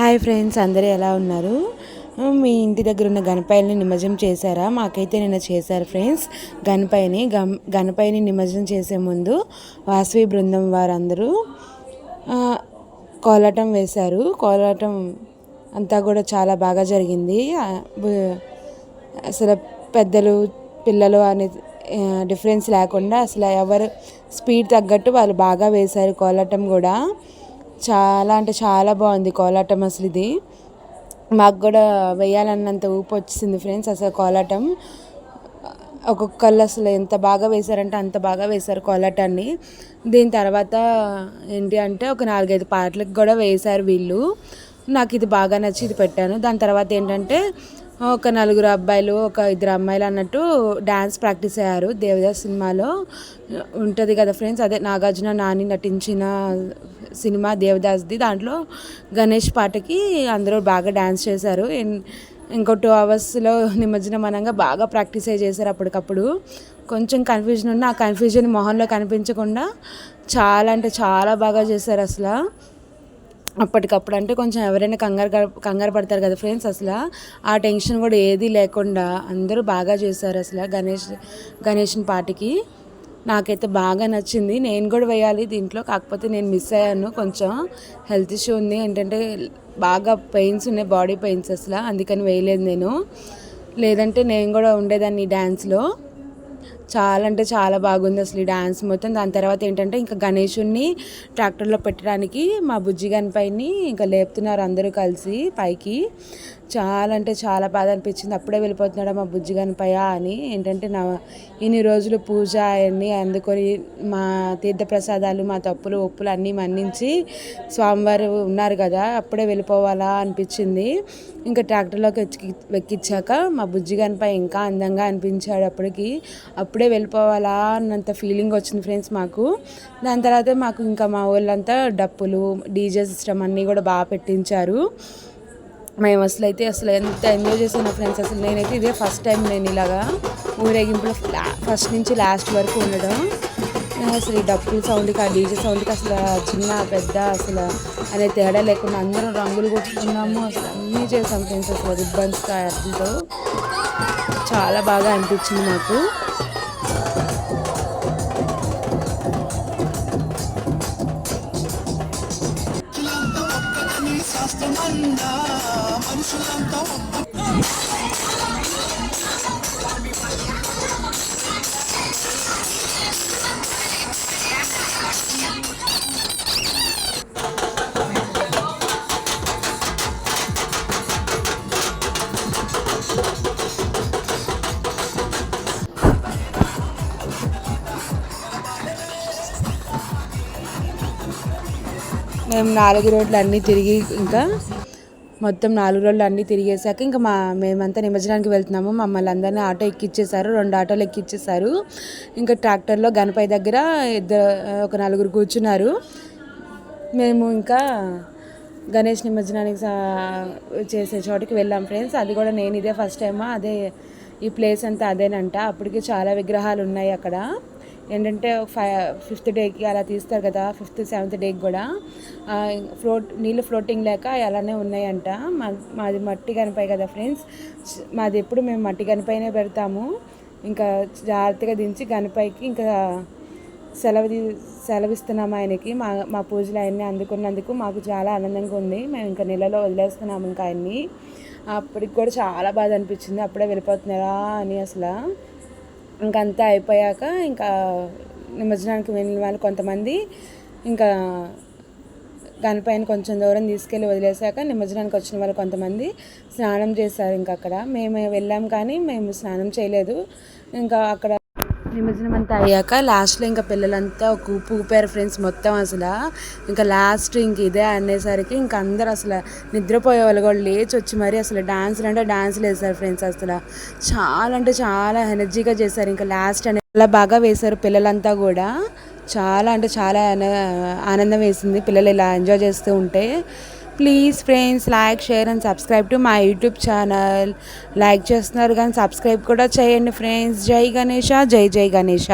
Hi friends అందరూ ఎలా ఉన్నారు? మీ ఇంటి దగ్గర ఉన్న గణపైని నిమజ్జనం చేశారా? మాకైతే నిన్న చేశారు ఫ్రెండ్స్. గణపైని గం గణపైని నిమజ్జనం చేసే ముందు వాసవి బృందం వారందరూ కోలాటం వేశారు. కోలాటం అంతా కూడా చాలా బాగా జరిగింది. అసలు పెద్దలు పిల్లలు అనే డిఫరెన్స్ లేకుండా అసలు ఎవరు స్పీడ్ తగ్గట్టు వాళ్ళు బాగా వేశారు కోలాటం కూడా. చాలా అంటే చాలా బాగుంది కోలాటం అసలు ఇది. మాకు కూడా వేయాలన్నంత ఊపు వచ్చింది ఫ్రెండ్స్ అసలు కోలాటం. ఒక్కొక్కళ్ళు అసలు ఎంత బాగా వేశారంటే అంత బాగా వేశారు కోలాటాన్ని. దీని తర్వాత ఏంటి అంటే ఒక నాలుగైదు పాటలకు కూడా వేశారు వీళ్ళు. నాకు ఇది బాగా నచ్చి ఇది పెట్టాను. దాని తర్వాత ఏంటంటే ఒక నలుగురు అబ్బాయిలు ఒక ఇద్దరు అమ్మాయిలు అన్నట్టు డ్యాన్స్ ప్రాక్టీస్ అయ్యారు దేవదాస్ సినిమాలో. ఉంటుంది కదా ఫ్రెండ్స్ అదే నాగార్జున నాని నటించిన సినిమా దేవదాస్ది. దాంట్లో గణేష్ పాటకి అందరూ బాగా డ్యాన్స్ చేశారు. ఇంకో టూ అవర్స్లో నిమజ్జనం అనగా బాగా ప్రాక్టీస్ అయ్యి చేశారు అప్పటికప్పుడు. కొంచెం కన్ఫ్యూజన్ ఉన్న ఆ కన్ఫ్యూజన్ మొహంలో కనిపించకుండా చాలా అంటే చాలా బాగా చేశారు అసలు. అప్పటికప్పుడు అంటే కొంచెం ఎవరైనా కంగారు కంగారు పడతారు కదా ఫ్రెండ్స్ అసలు. ఆ టెన్షన్ కూడా ఏది లేకుండా అందరూ బాగా చేశారు అసలు గణేష్ గణేష్ని పాటికి. నాకైతే బాగా నచ్చింది. నేను కూడా వేయాలి దీంట్లో. కాకపోతే నేను మిస్ అయ్యాను. కొంచెం హెల్త్ ఇష్యూ ఉంది. ఏంటంటే బాగా పెయిన్స్ ఉన్నాయి బాడీ పెయిన్స్ అసలు. అందుకని వేయలేదు నేను. లేదంటే నేను కూడా ఉండేదాన్ని డ్యాన్స్లో చాలా అంటే చాలా బాగుంది అసలు ఈ డ్యాన్స్ మొత్తం. దాని తర్వాత ఏంటంటే ఇంకా గణేషుణ్ణి ట్రాక్టర్లో పెట్టడానికి మా బుజ్జి పైని ఇంకా లేపుతున్నారు అందరూ కలిసి పైకి. చాలా అంటే చాలా బాధ అనిపించింది. అప్పుడే వెళ్ళిపోతున్నాడు మా బుజ్జిగాని పయ అని. ఏంటంటే నా ఇన్ని రోజులు పూజ అవన్నీ అందుకొని మా తీర్థప్రసాదాలు మా తప్పులు ఒప్పులు అన్నీ మన్నించి స్వామివారు ఉన్నారు కదా అప్పుడే వెళ్ళిపోవాలా అనిపించింది. ఇంకా ట్రాక్టర్లోకి ఎక్కి ఎక్కించాక మా బుజ్జిగాని పై ఇంకా అందంగా అనిపించాడు అప్పటికి. అప్పుడే వెళ్ళిపోవాలా అన్నంత ఫీలింగ్ వచ్చింది ఫ్రెండ్స్ మాకు. దాని తర్వాత మాకు ఇంకా మా వాళ్ళంతా డప్పులు డీజే సిస్టమ్ అన్నీ కూడా బాగా పెట్టించారు. మేము అసలు అయితే అసలు ఎంత ఎంజాయ్ చేసాను ఫ్రెండ్స్ అసలు నేనైతే ఇదే ఫస్ట్ టైం నేను ఇలాగా ఊరేగింపులో ఫస్ట్ నుంచి లాస్ట్ వరకు ఉండడం. అసలు ఈ డప్పుల సౌండ్కి ఆ డీజే సౌండ్కి అసలు చిన్న పెద్ద అసలు అనే తేడా లేకుండా అందరం రంగులు కొట్టుకున్నాము. అసలు అన్నీ చేసాం ఫ్రెండ్స్ అసలు రిబ్బన్స్ అర్థంతో చాలా బాగా అనిపించింది నాకు. లేకుండా మనుషులంతా మేము నాలుగు రోడ్లు అన్నీ తిరిగి ఇంకా మొత్తం నాలుగు రోజులు అన్నీ తిరిగేసాక ఇంకా మా మేమంతా నిమజ్జనానికి వెళ్తున్నాము. మమ్మల్ని అందరినీ ఆటో ఎక్కిచ్చేసారు రెండు ఆటోలు ఎక్కిచ్చేసారు ఇంకా ట్రాక్టర్లో గణపై దగ్గర ఇద్దరు ఒక నలుగురు కూర్చున్నారు. మేము ఇంకా గణేష్ నిమజ్జనానికి చేసే చోటుకి వెళ్ళాం ఫ్రెండ్స్. అది కూడా నేను ఇదే ఫస్ట్ టైమా? అదే ఈ ప్లేస్ అంతా అదేనంట. అప్పటికి చాలా విగ్రహాలు ఉన్నాయి అక్కడ. ఏంటంటే ఫైవ్ ఫిఫ్త్ డేకి అలా తీస్తారు కదా ఫిఫ్త్ సెవెంత్ డేకి కూడా. ఫ్లోట్ నీళ్ళు ఫ్లోటింగ్ లేక అలానే ఉన్నాయంట. మా మాది మట్టి కనిపాయి కదా ఫ్రెండ్స్. మాది ఎప్పుడు మేము మట్టి కనిపైనే పెడతాము. ఇంకా జాగ్రత్తగా దించి గనపైకి ఇంకా సెలవు సెలవిస్తున్నాము ఆయనకి. మా మా పూజలు ఆయన్ని అందుకున్నందుకు మాకు చాలా ఆనందంగా ఉంది. మేము ఇంకా నెలలో వదిలేస్తున్నాము ఇంకా ఆయన్ని. అప్పటికి కూడా చాలా బాధ అనిపించింది. అప్పుడే వెళ్ళిపోతున్నారా అని అసలు. ఇంకంతా అయిపోయాక ఇంకా నిమజ్జనానికి వెళ్ళిన వాళ్ళు కొంతమంది ఇంకా గణపైన కొంచెం దూరం తీసుకెళ్ళి వదిలేసాక నిమజ్జనానికి వచ్చిన వాళ్ళు కొంతమంది స్నానం చేశారు ఇంకా అక్కడ. మేము వెళ్ళాం కానీ మేము స్నానం చేయలేదు. ఇంకా అక్కడ నిమజ్జనం అంతా అయ్యాక లాస్ట్లో ఇంకా పిల్లలంతా ఒక ఊపారు ఫ్రెండ్స్ మొత్తం అసలు. ఇంకా లాస్ట్ ఇంక ఇదే అనేసరికి ఇంకా అందరు అసలు నిద్రపోయే వాళ్ళు కూడా లేచి వచ్చి మరి అసలు డాన్సులు అంటే డాన్సులు వేశారు ఫ్రెండ్స్ అసలు. చాలా అంటే చాలా ఎనర్జీగా చేశారు. ఇంకా లాస్ట్ అనే అలా బాగా వేశారు పిల్లలంతా కూడా. చాలా అంటే చాలా ఆనందం వేసింది. పిల్లలు ఇలా ఎంజాయ్ చేస్తూ ఉంటే. Please friends like share and subscribe to my YouTube channel like చేస్తున్నారు కానీ సబ్స్క్రైబ్ కూడా చేయండి ఫ్రెండ్స్ జై గణేష జై జై గణేష.